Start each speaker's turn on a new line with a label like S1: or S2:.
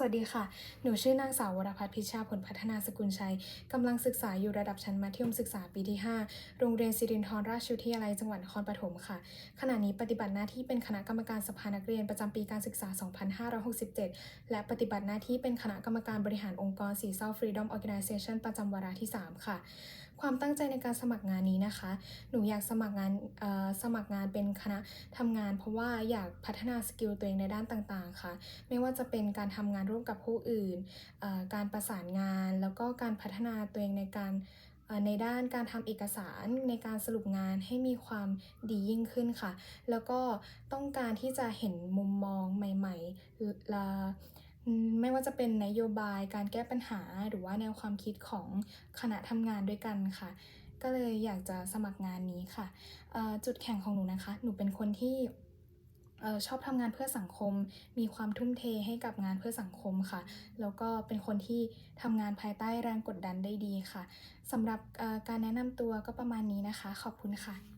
S1: สวัสดีค่ะ หนูชื่อนางสาววรพัฒน์พิชชาผลพัฒนาสกุลชัย กำลังศึกษาอยู่ระดับชั้นมัธยมศึกษาปีที่ 5 โรงเรียนสิรินธรราชวิทยาลัยจังหวัดนครปฐมค่ะ ขณะนี้ปฏิบัติหน้าที่เป็นคณะกรรมการสภานักเรียนประจำปีการศึกษา 2567 และปฏิบัติหน้าที่เป็นคณะกรรมการบริหารองค์กรสีเศร้า Freedom Organization ประจำวาระที่ 3 ค่ะ ความตั้งใจในการสมัครงานนี้นะคะ หนูอยากสมัครงานสมัครงานเป็นคณะทำงาน เพราะว่าอยากพัฒนาสกิลตัวเองในด้านต่างๆ ค่ะ ไม่ว่าจะเป็นการทำงานร่วมกับผู้อื่น การประสานงาน แล้วก็การพัฒนาตัวเองในการในด้านการทำเอกสารในการสรุปงานให้มีความดียิ่งขึ้นค่ะ แล้วก็ต้องการที่จะเห็นมุมมองใหม่ๆละไม่ว่าจะเป็นนโยบายการแก้ปัญหาหรือว่าแนวความคิดของคณะทำงานด้วยกันค่ะ ก็เลยอยากจะสมัครงานนี้ค่ะ จุดแข็งของหนูนะคะ หนูเป็นคนที่ ออชอบทำงานเพื่อสังคม มีความทุ่มเทให้กับงานเพื่อสังคมค่ะ แล้วก็เป็นคนที่ทำงานภายใต้แรงกดดันได้ดีค่ะสำหรับการแนะนำตัวก็ประมาณนี้นะคะ ขอบคุณค่ะ